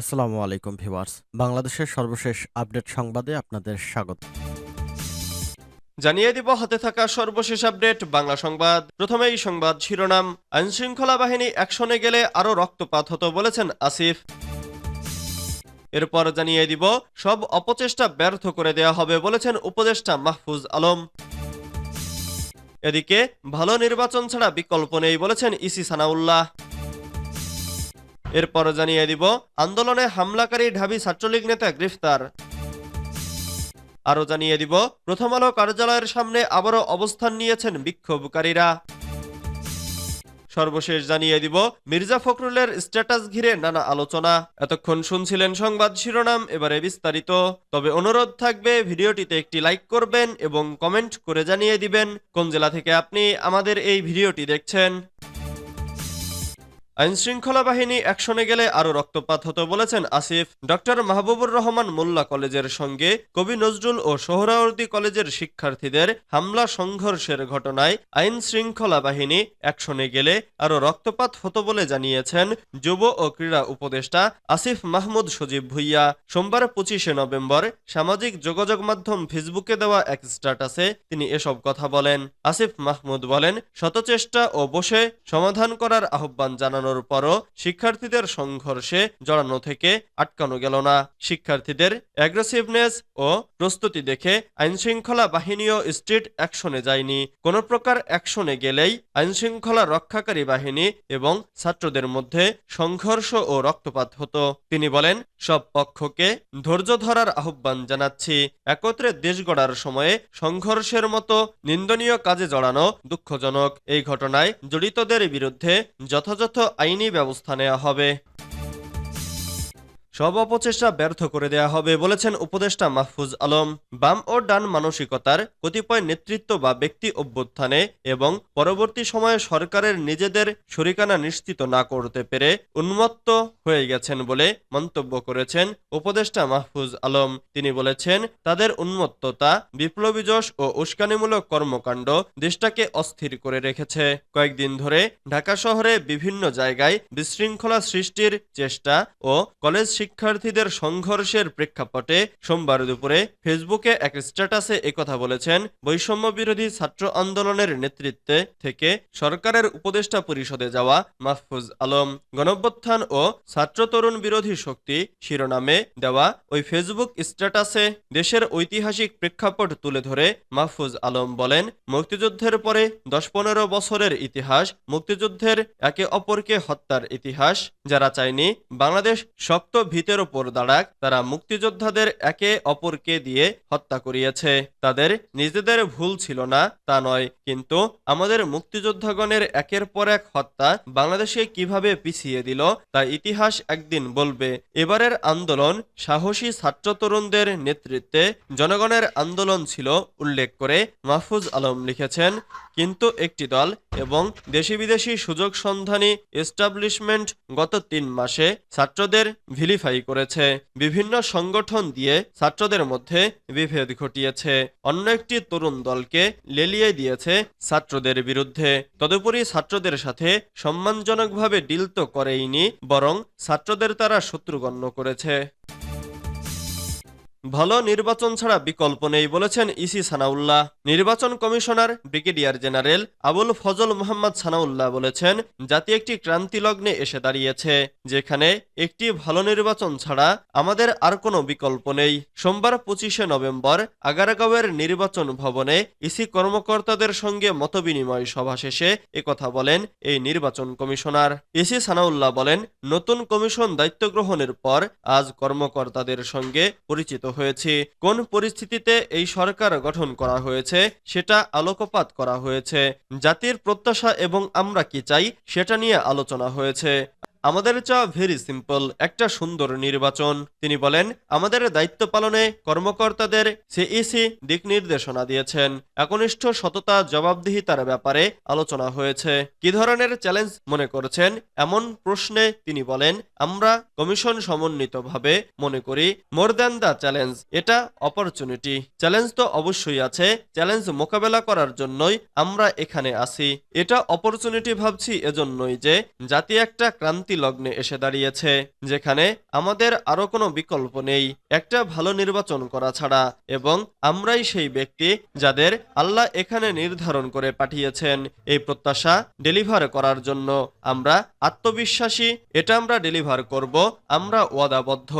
আসসালামু আলাইকুম ভিউয়ার্স। বাংলাদেশের সর্বশেষ আপডেট সংবাদে আপনাদের স্বাগত। জানিয়ে দিব, হাতে থাকা সর্বশেষ আপডেট, বাংলা সংবাদ। প্রথমেই সংবাদ শিরোনাম, আইনশৃঙ্খলা বাহিনী অ্যাকশনে গেলে আরও রক্তপাত হতো বলেছেন আসিফ। এরপর জানিয়ে দিব, সব অপচেষ্টা ব্যর্থ করে দেয়া হবে বলেছেন উপদেষ্টা মাহফুজ আলম। এদিকে, ভালো নির্বাচন ছাড়া বিকল্প নেই বলেছেন ইসি সানাউল্লাহ। এরপর জানিয়ে দিব, আন্দোলনে হামলাকারী ঢাবি ছাত্রলীগ নেতা গ্রেফতার। আরও জানিয়ে দিব, প্রথম আলো কার্যালয়ের সামনে আবারও অবস্থান নিয়েছেন বিক্ষোভকারীরা। সর্বশেষ জানিয়ে দিব, মির্জা ফখরুলের স্ট্যাটাস ঘিরে নানা আলোচনা। এতক্ষণ শুনছিলেন সংবাদ শিরোনাম, এবারে বিস্তারিত। তবে অনুরোধ থাকবে, ভিডিওটিতে একটি লাইক করবেন এবং কমেন্ট করে জানিয়ে দিবেন, কোন জেলা থেকে আপনি আমাদের এই ভিডিওটি দেখছেন। আইনশৃঙ্খলা বাহিনী অ্যাকশনে গেলে আরও রক্তপাত হতো বলেছেন আসিফ। ডক্টর মাহবুবুর রহমান মোল্লা কলেজের সঙ্গে কবি নজরুল ও সোহরাওয়ার্দী কলেজের শিক্ষার্থীদের হামলা সংঘর্ষের ঘটনায় আইন শৃঙ্খলা বাহিনী অ্যাকশনে গেলে আরও রক্তপাত হতো বলে জানিয়েছেন যুব ও ক্রীড়া উপদেষ্টা আসিফ মাহমুদ সজীব ভুইয়া। সোমবার পঁচিশে নভেম্বর সামাজিক যোগাযোগ মাধ্যম ফেসবুকে দেওয়া এক স্ট্যাটাসে তিনি এসব কথা বলেন। আসিফ মাহমুদ বলেন, শতচেষ্টা ও বসে সমাধান করার আহ্বান জানানোর পরও শিক্ষার্থীদের সংঘর্ষে জড়ানো থেকে আটকানো গেল না। শিক্ষার্থীদের অ্যাগ্রেসিভনেস ও প্রস্তুতি দেখে আইনশৃঙ্খলা বাহিনীও স্ট্রিট অ্যাকশনে যায়নি। কোনো প্রকার অ্যাকশনে গেলেই আইনশৃঙ্খলা রক্ষাকারী বাহিনী এবং ছাত্রদের মধ্যে সংঘর্ষ ও রক্তপাত হতো। তিনি বলেন সব পক্ষকে ধৈর্য ধরার আহ্বান জানাচ্ছি। একত্রে দেশ গড়ার সময়ে সংঘর্ষের মতো নিন্দনীয় কাজে জড়ানো দুঃখজনক। এই ঘটনায় জড়িতদের বিরুদ্ধে যথাযথ আইনি ব্যবস্থা নেওয়া হবে। সব অপচেষ্টা ব্যর্থ করে দেয়া হবে বলেছেন উপদেষ্টা মাহফুজ আলম। বাম ও ডান মানসিকতার কতিপয় নেতৃত্ব বা ব্যক্তি অভ্যুত্থানে এবং পরবর্তী সময়ে সরকারের নিজেদের শরিকানা নিশ্চিত না করতে পেরে উন্মত্ত হয়ে গেছেন বলে মন্তব্য করেছেন উপদেষ্টা মাহফুজ আলম। তিনি বলেছেন, তাদের উন্মত্ততা, বিপ্লবী ও উস্কানিমূলক কর্মকাণ্ড দেশটাকে অস্থির করে রেখেছে। কয়েকদিন ধরে ঢাকা শহরে বিভিন্ন জায়গায় বিশৃঙ্খলা সৃষ্টির চেষ্টা ও কলেজ শিক্ষার্থীদের সংঘর্ষের প্রেক্ষাপটে সোমবার দুপুরে ফেসবুকে এক স্ট্যাটাসে একথা বলেছেন বৈষম্য বিরোধী ছাত্র আন্দোলনের নেতৃত্বে থেকে সরকারের উপদেষ্টা পরিষদে যাওয়া মাহফুজ আলম। গণঅভ্যুত্থান ও ছাত্র তরুণ বিরোধী শক্তি শিরোনামে দেওয়া ওই ফেসবুক স্ট্যাটাসে দেশের ঐতিহাসিক প্রেক্ষাপট তুলে ধরে মাহফুজ আলম বলেন, মুক্তিযুদ্ধের পরে দশ পনেরো বছরের ইতিহাস, মুক্তিযুদ্ধের একে অপরকে হত্যার ইতিহাস যারা চায়নি বাংলাদেশ শক্ত ভিতের ওপর দাঁড়াক, তারা মুক্তিযোদ্ধাদের একে অপরকে দিয়ে হত্যা করিয়েছে। তাদের নিজেদের ভুল ছিল না, তা নয়, কিন্তু আমাদের মুক্তিযোদ্ধাগণের একের পর এক হত্যা বাংলাদেশে কীভাবে পিছিয়ে দিল, তা ইতিহাস একদিন বলবে। এবারের আন্দোলন সাহসী ছাত্র তরুণদের নেতৃত্বে জনগণের আন্দোলন ছিল, উল্লেখ করে মাহফুজ আলম লিখেছেন, কিন্তু একটি দল এবং দেশি বিদেশি সুযোগ সন্ধানী এস্টাবলিশমেন্ট গত তিন মাসে ছাত্রদের ভিলিফাই করেছে। বিভিন্ন সংগঠন দিয়ে ছাত্রদের মধ্যে বিভেদ ঘটিয়েছে। অন্য একটি তরুণ দলকে লেলিয়ে দিয়েছে ছাত্রদের বিরুদ্ধে। তদুপরি ছাত্রদের সাথে সম্মানজনকভাবে ডিল তো করেইনি, বরং ছাত্রদের তারা শত্রুগণ্য করেছে। ভালো নির্বাচন ছাড়া বিকল্প নেই বলেছেন ইসি সানাউল্লাহ। নির্বাচন commissioner brigadier general Abul Fazal Mohammad Sanaullah বলেছেন, জাতি একটি ক্রান্তি লগ্নে এসে দাঁড়িয়েছে, যেখানে একটি ভালো নির্বাচন ছাড়া আমাদের আর কোনো বিকল্প নেই। সোমবার পঁচিশে নভেম্বর আগারগাঁওয়ের নির্বাচন ভবনে ইসি কর্মকর্তাদের সঙ্গে মতবিনিময় সভা শেষে একথা বলেন এই নির্বাচন কমিশনার। ইসি সানাউল্লাহ বলেন, নতুন কমিশন দায়িত্ব গ্রহণের পর আজ কর্মকর্তাদের সঙ্গে পরিচিত হয়েছি। কোন পরিস্থিতিতে এই সরকার গঠন করা হয়েছে, সেটা আলোকপাত করা হয়েছে। জাতির প্রত্যাশা এবং আমরা কি চাই, সেটা নিয়ে আলোচনা হয়েছে। আমাদের চাওয়া ভেরি সিম্পল একটা সুন্দর নির্বাচন। তিনি বলেন, আমাদের দায়িত্ব পালনে কর্মকর্তাদের সিইসি দিক নির্দেশনা দিয়েছেন। একনিষ্ঠ সততা, জবাবদিহিতার ব্যাপারে আলোচনা হয়েছে। কি ধরনের চ্যালেঞ্জ মনে করছেন? এমন প্রশ্নে তিনি বলেন, আমরা কমিশন সমন্বিতভাবে মনে করি মোর দ্যান দ্য চ্যালেঞ্জ এটা অপরচুনিটি চ্যালেঞ্জ তো অবশ্যই আছে চ্যালেঞ্জ মোকাবেলা করার জন্যই আমরা এখানে আছি। এটা অপরচুনিটি ভাবছি এজন্যই যে, জাতি একটা ক্রান্তি পরিণতি লগ্নে এসে দাঁড়িয়েছে, যেখানে আমাদের আরও কোনো বিকল্প নেই। একটা ভালো নির্বাচন করা ছাড়া এবং আমরাই সেই ব্যক্তি যাদের আল্লাহ এখানে নির্ধারণ করে পাঠিয়েছেন। এই প্রত্যাশা ডেলিভার করার জন্য আমরা আত্মবিশ্বাসী, এটা আমরা ডেলিভার করব, আমরা ওয়াদাবদ্ধ।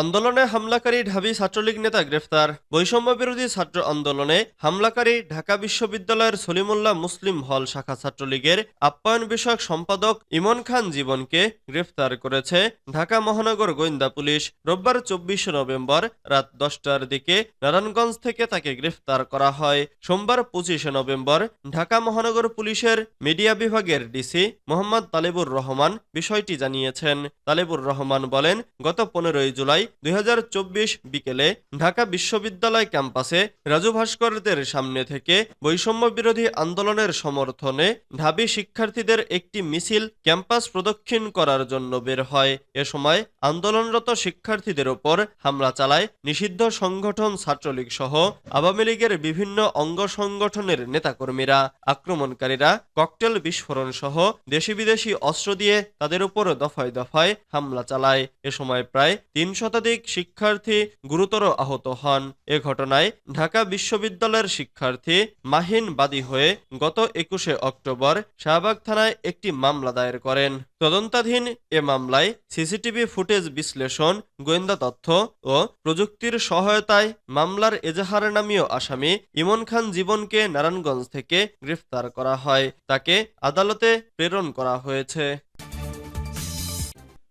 আন্দোলনে হামলাকারী ঢাবি ছাত্রলীগ নেতা গ্রেফতার। বৈষম্য বিরোধী ছাত্র আন্দোলনে হামলাকারী ঢাকা বিশ্ববিদ্যালয়ের সলিমুল্লাহ মুসলিম হল শাখা ছাত্রলীগের আপ্যায়ন বিষয়ক সম্পাদক ইমন খান জীবনকে গ্রেফতার করেছে ঢাকা মহানগর গোয়েন্দা পুলিশ। রোববার চব্বিশে নভেম্বর রাত দশটার দিকে নারায়ণগঞ্জ থেকে তাকে গ্রেফতার করা হয়। সোমবার পঁচিশে নভেম্বর ঢাকা মহানগর পুলিশের মিডিয়া বিভাগের ডিসি মোহাম্মদ তালেবুর রহমান বিষয়টি জানিয়েছেন। তালেবুর রহমান বলেন, গত পনেরোই জুলাই দুই হাজার চব্বিশ বিকেলে ঢাকা বিশ্ববিদ্যালয় ক্যাম্পাসে রাজু ভাস্করদের সামনে থেকে বৈষম্য বিরোধী আন্দোলনের সমর্থনে ঢাবি শিক্ষার্থীদের একটি মিছিল ক্যাম্পাস প্রদক্ষিণ করার জন্য বের হয়। এ সময় আন্দোলনরত শিক্ষার্থীদের ওপর হামলা চালায় নিষিদ্ধ সংগঠন ছাত্রলীগ সহ আওয়ামী লীগের বিভিন্ন অঙ্গ সংগঠনের নেতাকর্মীরা। আক্রমণকারীরা ককটেল বিস্ফোরণ সহ দেশি বিদেশি অস্ত্র দিয়ে তাদের উপর দফায় দফায় হামলা চালায়। এ সময় প্রায় তিন শতাধিক শিক্ষার্থী গুরুতর আহত হন। এ ঘটনায় ঢাকা বিশ্ববিদ্যালয়ের শিক্ষার্থী মাহিন বাদী হয়ে গত একুশে অক্টোবর শাহবাগ থানায় একটি মামলা দায়ের করেন। তদন্তাধীন এ মামলায় সিসিটিভি ফুটেজ বিশ্লেষণ, গোয়েন্দা তথ্য ও প্রযুক্তির সহায়তায় মামলার এজাহার নামীয় আসামি ইমন খান জীবনকে নারায়ণগঞ্জ থেকে গ্রেফতার করা হয়। তাকে আদালতে প্রেরণ করা হয়েছে।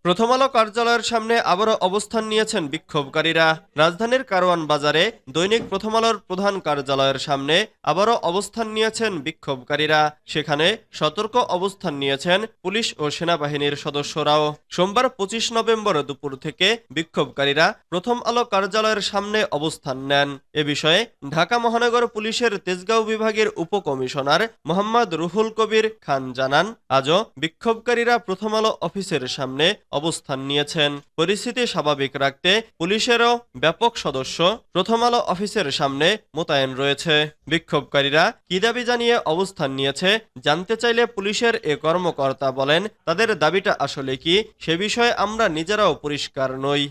প্রথম আলো কার্যালয়ের সামনে আবারও অবস্থান নিয়েছেন বিক্ষোভকারীরা। রাজধানীর কারওয়ান বাজারে দৈনিক প্রথম আলোর প্রধান কার্যালয়ের সামনে আবারও অবস্থান নিয়েছেন বিক্ষোভকারীরা। সেখানে সতর্ক অবস্থান নিয়েছেন পুলিশ ও সেনাবাহিনীর সদস্যরাও। সোমবার পঁচিশ নভেম্বর দুপুর থেকে বিক্ষোভকারীরা প্রথম আলো কার্যালয়ের সামনে অবস্থান নেন। এ বিষয়ে ঢাকা মহানগর পুলিশের তেজগাঁও বিভাগের উপকমিশনার মোহাম্মদ রুহুল কবির খান জানান, আজও বিক্ষোভকারীরা প্রথম আলো অফিসের সামনে অবস্থান নিয়েছেন। পরিস্থিতি স্বাভাবিক রাখতে পুলিশেরও ব্যাপক সদস্য প্রথম আলো অফিসের সামনে মোতায়েন রয়েছে। বিক্ষোভকারীরা কি দাবি জানিয়ে অবস্থান নিয়েছে জানতে চাইলে পুলিশের এ কর্মকর্তা বলেন, তাদের দাবিটা আসলে কি? সে বিষয়ে আমরা নিজেরাও পরিষ্কার নই।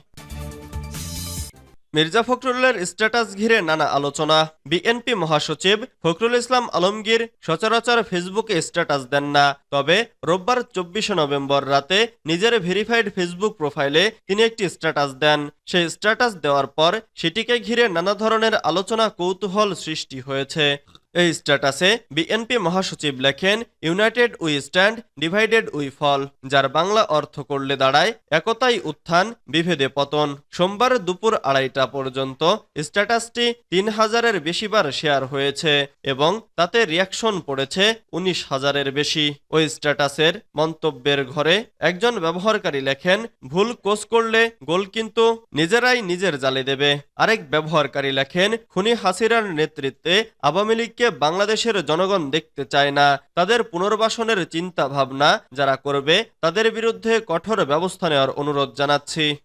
মির্জা ফখরুলের স্ট্যাটাস ঘিরে নানা আলোচনা। বিএনপি মহাসচিব ফখরুল ইসলাম আলমগীর সচরাচর ফেসবুকে স্ট্যাটাস দেন না। তবে রোববার চব্বিশে নভেম্বর রাতে নিজের ভেরিফাইড ফেসবুক প্রোফাইলে তিনি একটি স্ট্যাটাস দেন। সেই স্ট্যাটাস দেওয়ার পর সেটিকে ঘিরে নানা ধরনের আলোচনা কৌতূহল সৃষ্টি হয়েছে। এই স্ট্যাটাসে বিএনপি মহাসচিব লেখেন, united we stand, divided we fall. যার বাংলা অর্থ করলে দাঁড়ায় একতাই উত্থান, বিভেদে পতন। সোমবার দুপুর আড়াইটা পর্যন্ত স্ট্যাটাসটি তিন হাজারের বেশিবার শেয়ার হয়েছে এবং তাতে রিয়াকশন পড়েছে উনিশ হাজারের বেশি। ওই স্ট্যাটাসের মন্তব্যের ঘরে একজন ব্যবহারকারী লেখেন, ভুল কোচ করলে গোল কিন্তু নিজেরাই নিজের জালে দেবে। আরেক ব্যবহারকারী লেখেন, খুনি হাসিরার নেতৃত্বে আওয়ামী লীগকে বাংলাদেশের জনগণ দেখতে চায় না। তাদের পুনর্বাসনের চিন্তা ভাবনা যারা করবে, তাদের বিরুদ্ধে কঠোর ব্যবস্থা নেওয়ার অনুরোধ জানাচ্ছি।